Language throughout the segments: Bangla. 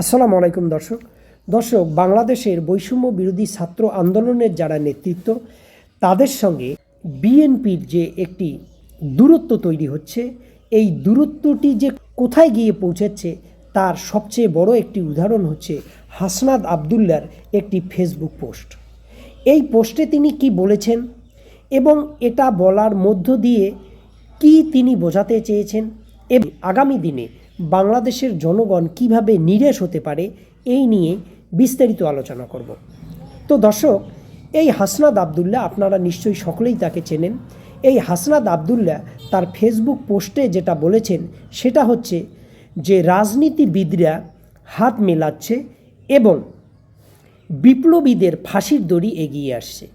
আসসালামু আলাইকুম দর্শক। দর্শক, বাংলাদেশের বৈষম্য বিরোধী ছাত্র আন্দোলনের যারা নেতৃত্ব, তাদের সঙ্গে বিএনপির যে একটি দূরত্ব তৈরি হচ্ছে, এই দূরত্বটি যে কোথায় গিয়ে পৌঁছাচ্ছে তার সবচেয়ে বড় একটি উদাহরণ হচ্ছে হাসনাদ আবদুল্লার একটি ফেসবুক পোস্ট। এই পোস্টে তিনি কি বলেছেন এবং এটা বলার মধ্য দিয়ে কি তিনি বোঝাতে চেয়েছেন? এবং আগামী দিনে বাংলাদেশের জনগণ কীভাবে নিরেশ হতে পারে এই নিয়ে বিস্তারিত আলোচনা করব। তো দর্শক, এই হাসনাদ আবদুল্লাহ আপনারা নিশ্চয়ই সকলেই তাকে চেনেন। এই হাসনাদ আবদুল্লাহ তার ফেসবুক পোস্টে যেটা বলেছেন সেটা হচ্ছে যে রাজনীতিবিদরা হাত মেলাচ্ছে এবং বিপ্লবীদের ফাঁসির দড়ি এগিয়ে আসছে।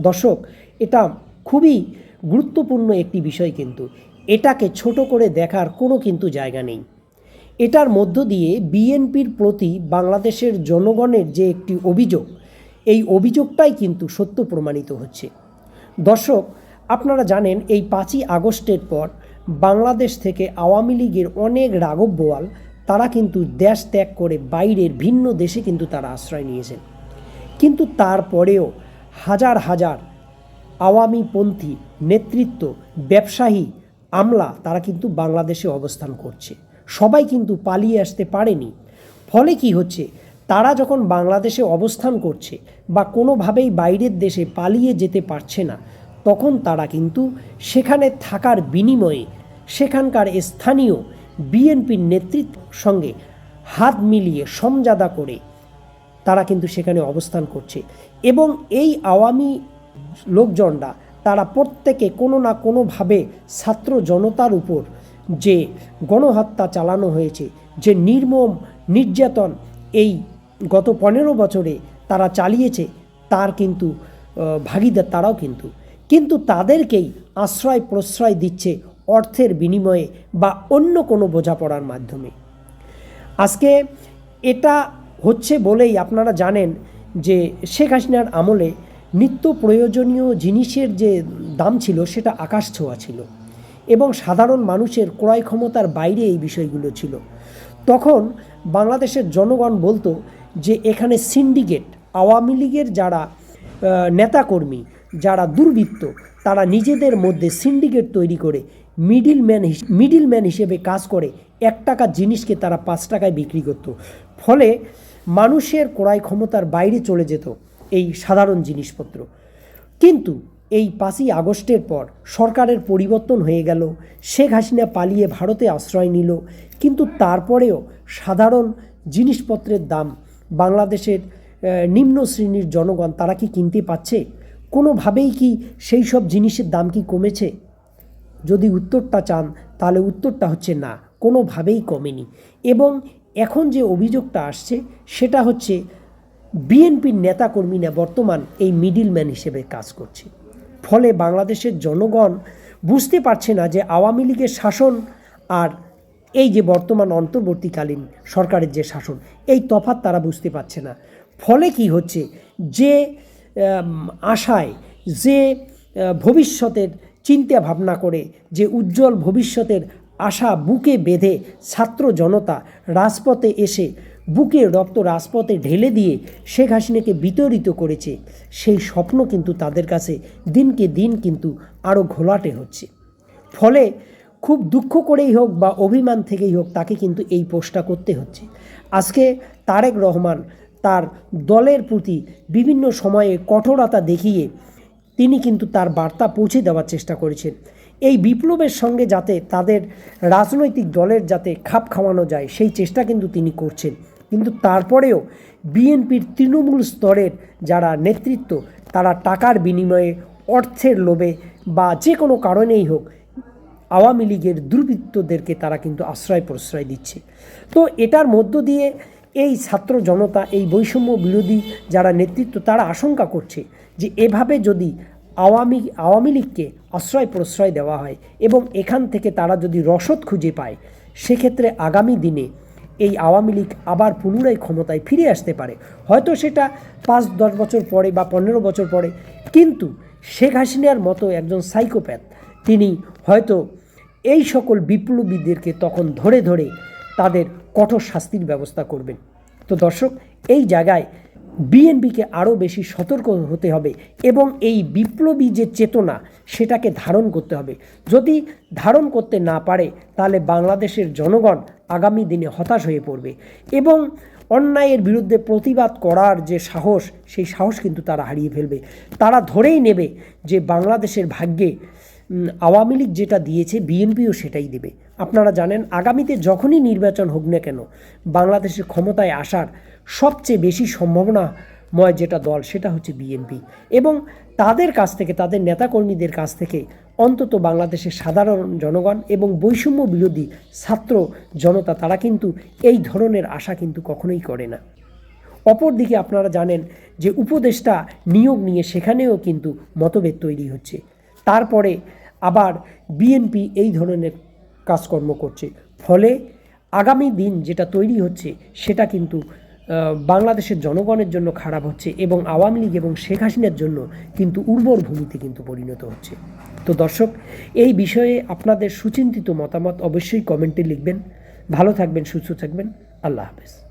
দর্শক, এটা খুবই গুরুত্বপূর্ণ একটি বিষয় কিন্তু। এটাকে ছোট করে দেখার কোনো কিন্তু জায়গা নেই। এটার মধ্য দিয়ে বিএনপির প্রতি বাংলাদেশের জনগণের যে একটি অভিযোগ, এই অভিযোগটাই কিন্তু সত্য প্রমাণিত হচ্ছে। দর্শক, আপনারা জানেন এই পাঁচই আগস্টের পর বাংলাদেশ থেকে আওয়ামী লীগের অনেক রাঘব বোয়াল, তারা কিন্তু দেশ ত্যাগ করে বাইরের ভিন্ন দেশে কিন্তু তারা আশ্রয় নিয়েছেন। কিন্তু তারপরেও হাজার হাজার আওয়ামীপন্থী নেতৃত্ব, ব্যবসায়ী, আমলা, তারা কিন্তু বাংলাদেশে অবস্থান করছে। সবাই কিন্তু পালিয়ে আসতে পারেনি। ফলে কি হচ্ছে? তারা যখন বাংলাদেশে অবস্থান করছে বা কোনোভাবেই বাইরের দেশে পালিয়ে যেতে পারছে না, তখন তারা কিন্তু সেখানে থাকার বিনিময়ে সেখানকার স্থানীয় বিএনপির নেতৃত্বের সঙ্গে হাত মিলিয়ে সমজাদা করে তারা কিন্তু সেখানে অবস্থান করছে। এবং এই আওয়ামী লোকজনরা, তারা প্রত্যেকে কোনো না কোনোভাবে ছাত্র জনতার উপর যে গণহত্যা চালানো হয়েছে, যে নির্মম নির্যাতন এই গত পনেরো বছরে তারা চালিয়েছে, তার কিন্তু ভাগিদার তারাও কিন্তু। কিন্তু তাদেরকেই আশ্রয় প্রশ্রয় দিচ্ছে অর্থের বিনিময়ে বা অন্য কোনো বোঝাপড়ার মাধ্যমে। আজকে এটা হচ্ছে বলেই আপনারা জানেন যে শেখ হাসিনার আমলে নিত্য প্রয়োজনীয় জিনিসের যে দাম ছিল, সেটা আকাশ ছোঁয়া ছিল। এবং সাধারণ মানুষের ক্রয় ক্ষমতার বাইরে এই বিষয়গুলো ছিল। তখন বাংলাদেশের জনগণ বলতো যে এখানে সিন্ডিকেট, আওয়ামী লীগের যারা নেতাকর্মী, যারা দুর্বৃত্ত, তারা নিজেদের মধ্যে সিন্ডিকেট তৈরি করে মিডিল ম্যান মিডিল ম্যান হিসেবে কাজ করে এক টাকার জিনিসকে তারা পাঁচ টাকায় বিক্রি করত। ফলে মানুষের ক্রয় ক্ষমতার বাইরে চলে যেত এই সাধারণ জিনিসপত্র। কিন্তু এই পাঁচই আগস্টের পর সরকারের পরিবর্তন হয়ে গেল। শেখ হাসিনা পালিয়ে ভারতে আশ্রয় নিল। কিন্তু তারপরেও সাধারণ জিনিসপত্রের দাম বাংলাদেশের নিম্ন শ্রেণির জনগণ তারা কি কিনতে পাচ্ছে? কোনোভাবেই কি সেই সব জিনিসের দাম কি কমেছে? যদি উত্তরটা চান, তাহলে উত্তরটা হচ্ছে না, কোনোভাবেই কমেনি। এবং এখন যে অভিযোগটা আসছে, সেটা হচ্ছে, বিএনপির নেতাকর্মীরা বর্তমান এই মিডিলম্যান হিসেবে কাজ করছে। ফলে বাংলাদেশের জনগণ বুঝতে পারছে না যে আওয়ামী লীগের শাসন আর এই যে বর্তমান অন্তর্বর্তীকালীন সরকারের যে শাসন, এই তফাৎ তারা বুঝতে পারছে না। ফলে কি হচ্ছে? যে আশায়, যে ভবিষ্যতের চিন্তা ভাবনা করে, যে উজ্জ্বল ভবিষ্যতের আশা বুকে বেঁধে ছাত্র জনতা রাজপথে এসে বুকে রক্ত রাজপথে ঢেলে দিয়ে শেখ হাসিনাকে বিতরিত করেছে। সেই স্বপ্ন কিন্তু তাদের কাছে দিনকে দিন কিন্তু আরও ঘোলাটে হচ্ছে। ফলে খুব দুঃখ করেই হোক বা অভিমান থেকেই হোক তাকে কিন্তু এই পোস্টটা করতে হচ্ছে। আজকে তারেক রহমান তার দলের প্রতি বিভিন্ন সময়ে কঠোরতা দেখিয়ে তিনি কিন্তু তার বার্তা পৌঁছে দেওয়ার চেষ্টা করেছেন। এই বিপ্লবের সঙ্গে যাতে তাদের রাজনৈতিক দলের যাতে খাপ খাওয়ানো যায়, সেই চেষ্টা কিন্তু তিনি করছেন। কিন্তু তারপরেও বিএনপির তৃণমূল স্তরের যারা নেতৃত্ব, তারা টাকার বিনিময়ে অর্থের লোভে বা যে কোনো কারণেই হোক আওয়ামী লীগের দুর্বৃত্তদেরকে তারা কিন্তু আশ্রয় প্রশ্রয় দিচ্ছে। তো এটার মধ্য দিয়ে এই ছাত্র জনতা, এই বৈষম্য বিরোধী যারা নেতৃত্ব, তারা আশঙ্কা করছে যে এভাবে যদি আওয়ামী আওয়ামী লীগকে আশ্রয় প্রশ্রয় দেওয়া হয় এবং এখান থেকে তারা যদি রসদ খুঁজে পায়, সেক্ষেত্রে আগামী দিনে এই আওয়ামী লীগ আবার পুনরায় ক্ষমতায় ফিরে আসতে পারে। হয়তো সেটা পাঁচ, দশ বছর পরে বা পনেরো বছর পরে। কিন্তু শেখ হাসিনার মতো একজন সাইকোপ্যাথ, তিনি হয়তো এই সকল বিপ্লবীদেরকে তখন ধরে ধরে তাদের কঠোর শাস্তির ব্যবস্থা করবেন। তো দর্শক, এই জায়গায় বিএনপিকে আরও বেশি সতর্ক হতে হবে এবং এই বিপ্লবী যে চেতনা, সেটাকে ধারণ করতে হবে। যদি ধারণ করতে না পারে, তাহলে বাংলাদেশের জনগণ আগামী দিনে হতাশ হয়ে পড়বে। এবং অন্যায়ের বিরুদ্ধে প্রতিবাদ করার যে সাহস, সেই সাহস কিন্তু তারা হারিয়ে ফেলবে। তারা ধরেই নেবে যে বাংলাদেশের ভাগ্যে আওয়ামী লীগ যেটা দিয়েছে, বিএনপিও সেটাই দেবে। আপনারা জানেন, আগামীতে যখনই নির্বাচন হোক না কেন, বাংলাদেশের ক্ষমতায় আসার সবচেয়ে বেশি সম্ভাবনাময় যেটা দল, সেটা হচ্ছে বিএনপি। এবং তাদের কাছ থেকে, তাদের নেতাকর্মীদের কাছ থেকে অন্তত বাংলাদেশের সাধারণ জনগণ এবং বৈষম্য বিরোধী ছাত্র জনতা, তারা কিন্তু এই ধরনের আশা কিন্তু কখনোই করে না। অপরদিকে আপনারা জানেন যে উপদেষ্টা নিয়োগ নিয়ে সেখানেও কিন্তু মতভেদ তৈরি হচ্ছে। তারপরে আবার বিএনপি এই ধরনের কাজকর্ম করছে। ফলে আগামী দিন যেটা তৈরি হচ্ছে, সেটা কিন্তু বাংলাদেশের জনগণের জন্য খারাপ হচ্ছে এবং আওয়ামী লীগ এবং শেখ হাসিনার জন্য কিন্তু উর্বর ভূমিতে কিন্তু পরিণত হচ্ছে। তো দর্শক, এই বিষয়ে আপনাদের সুচিন্তিত মতামত অবশ্যই কমেন্টে লিখবেন। ভালো থাকবেন, সুস্থ থাকবেন। আল্লাহ হাফেজ।